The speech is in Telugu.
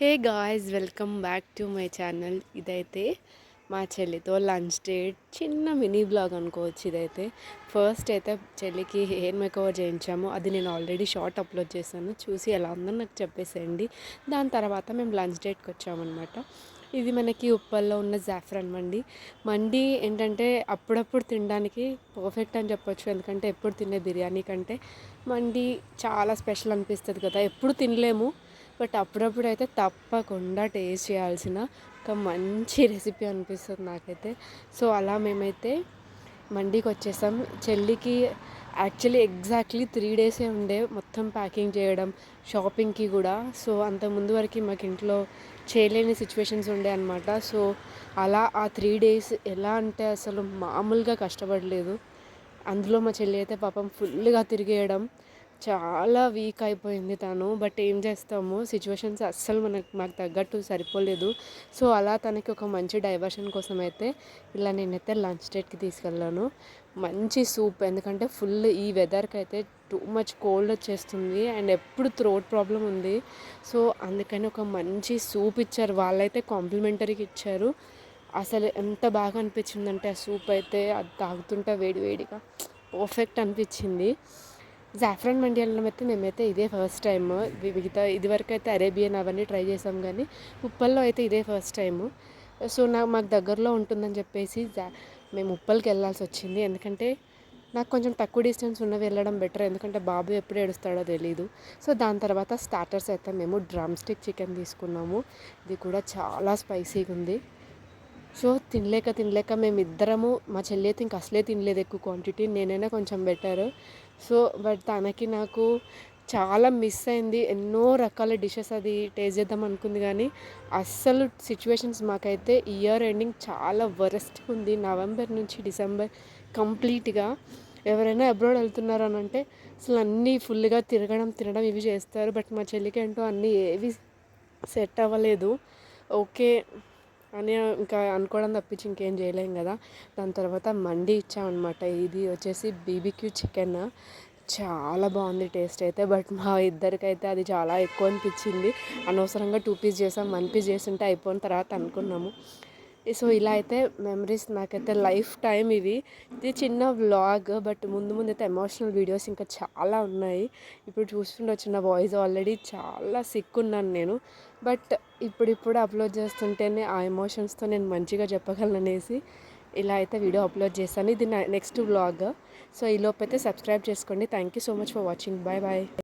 Hey guys welcome back to my channel. ఇదైతే మా చెల్లితో లంచ్ డేట్ చిన్న మినీ బ్లాగ్ అనుకోవచ్చు ఇదైతే. ఫస్ట్ అయితే చెల్లికి హెయిర్ మేకవర్ చేయించాము. అది నేను ఆల్రెడీ షార్ట్ అప్లోడ్ చేశాను. చూసి ఎలా ఉందో నాకు చెప్పేసేయండి. దాని తర్వాత మేము లంచ్ డేట్కి వచ్చామన్నమాట. ఇది మనకి ఉప్పల్లో ఉన్న జాఫ్రాన్ మండి. మండి ఏంటంటే అప్పుడప్పుడు తినడానికి పర్ఫెక్ట్ అని చెప్పొచ్చు. ఎందుకంటే ఎప్పుడు తినే బిర్యానీ కంటే మండి చాలా స్పెషల్ అనిపిస్తుంది కదా. ఎప్పుడు తినలేము. బట్ అప్పుడప్పుడు అయితే తప్పకుండా టేస్ట్ చేయాల్సిన ఒక మంచి రెసిపీ అనిపిస్తుంది నాకైతే. సో అలా మేమైతే మండీకి వచ్చేసాం. చెల్లికి యాక్చువల్లీ ఎగ్జాక్ట్లీ త్రీ డేసే ఉండే మొత్తం ప్యాకింగ్ చేయడం షాపింగ్కి కూడా. సో అంత ముందు వరకు మాకు ఇంట్లో చేయలేని సిచ్యువేషన్స్ ఉండే అనమాట సో అలా ఆ త్రీ డేస్ ఎలా అంటే అసలు మామూలుగా కష్టపడలేదు. అందులో మా చెల్లి అయితే పాపం ఫుల్గా తిరిగేయడం చాలా వీక్ అయిపోయింది తను. బట్ ఏం చేస్తాము సిచ్యువేషన్స్ అస్సలు మనకు మాకు తగ్గట్టు సరిపోలేదు. సో అలా తనకి ఒక మంచి డైవర్షన్ కోసం అయితే ఇలా నేనైతే లంచ్ డేట్కి తీసుకెళ్ళాను. మంచి సూప్ ఎందుకంటే ఫుల్ ఈ వెదర్కి అయితే టూ మచ్ కోల్డ్ వచ్చేస్తుంది. అండ్ ఎప్పుడు థ్రోట్ ప్రాబ్లం ఉంది. సో అందుకని ఒక మంచి సూప్ ఇచ్చారు. వాళ్ళైతే కాంప్లిమెంటరీకి ఇచ్చారు. అసలు ఎంత బాగా అనిపించిందంటే ఆ సూప్ అయితే అది తాగుతుంటే వేడి వేడిగా పర్ఫెక్ట్ అనిపించింది. జాఫ్రాన్ మండి వెళ్ళడం అయితే మేమైతే ఇదే ఫస్ట్ టైం మిగతా ఇదివరకు అయితే అరేబియన్ అవన్నీ ట్రై చేసాం కానీ ఉప్పల్లో అయితే ఇదే ఫస్ట్ టైము సో నాకు మాకు దగ్గరలో ఉంటుందని చెప్పేసి జా మేము ఉప్పల్కి వెళ్ళాల్సి వచ్చింది. ఎందుకంటే నాకు కొంచెం తక్కువ డిస్టెన్స్ ఉన్నవి వెళ్ళడం బెటర్ ఎందుకంటే బాబు ఎప్పుడు ఏడుస్తాడో తెలీదు. సో దాని తర్వాత స్టార్టర్స్ అయితే మేము డ్రమ్ స్టిక్ చికెన్ తీసుకున్నాము. ఇది కూడా చాలా స్పైసీగా ఉంది. సో తినలేక తినలేక మేము ఇద్దరము మా చెల్లి అయితే ఇంక అసలే తినలేదు ఎక్కువ క్వాంటిటీ నేనైనా కొంచెం బెటర్ సో బట్ తనకి నాకు చాలా మిస్ అయింది. ఎన్నో రకాల డిషెస్ అది టేస్ట్ చేద్దాం అనుకుంది కానీ అస్సలు సిచ్యువేషన్స్ మాకైతే ఇయర్ ఎండింగ్ చాలా వరస్ట్ ఉంది. నవంబర్ నుంచి డిసెంబర్ కంప్లీట్గా ఎవరైనా అబ్రాడ్ వెళ్తున్నారు అని అంటే అసలు అన్నీ ఫుల్గా తిరగడం తినడం ఇవి చేస్తారు. బట్ మా చెల్లికి ఏంటో అన్నీ ఏవి సెట్ అవ్వలేదు. ఓకే అని ఇంకా అనుకోవడం తప్పించి ఇంకేం చేయలేం కదా. దాని తర్వాత మండి ఇచ్చామన్నమాట. ఇది వచ్చేసి బీబీక్యూ చికెన్ చాలా బాగుంది టేస్ట్ అయితే. బట్ మా ఇద్దరికైతే అది చాలా ఎక్కువ అనిపించింది. అనవసరంగా టూ పీస్ చేసాం వన్ పీస్ చేస్తుంటే అయిపోయిన తర్వాత అనుకున్నాము. సో ఇలా అయితే మెమరీస్ నాకైతే లైఫ్ టైం ఇవి. ఇది చిన్న వ్లాగ్ బట్ ముందు ముందు అయితే ఎమోషనల్ వీడియోస్ ఇంకా చాలా ఉన్నాయి. ఇప్పుడు చూస్తుండొచ్చు నా వాయిస్ ఆల్రెడీ చాలా సిక్ ఉన్నాను నేను. బట్ ఇప్పుడిప్పుడు అప్లోడ్ చేస్తుంటేనే ఆ ఎమోషన్స్తో నేను మంచిగా చెప్పగలను అనేసి ఇలా అయితే వీడియో అప్లోడ్ చేశాను. ఇది నా నెక్స్ట్ వ్లాగ్. సో ఈ అయితే సబ్స్క్రైబ్ చేసుకోండి. Thank you so much for watching. Bye bye.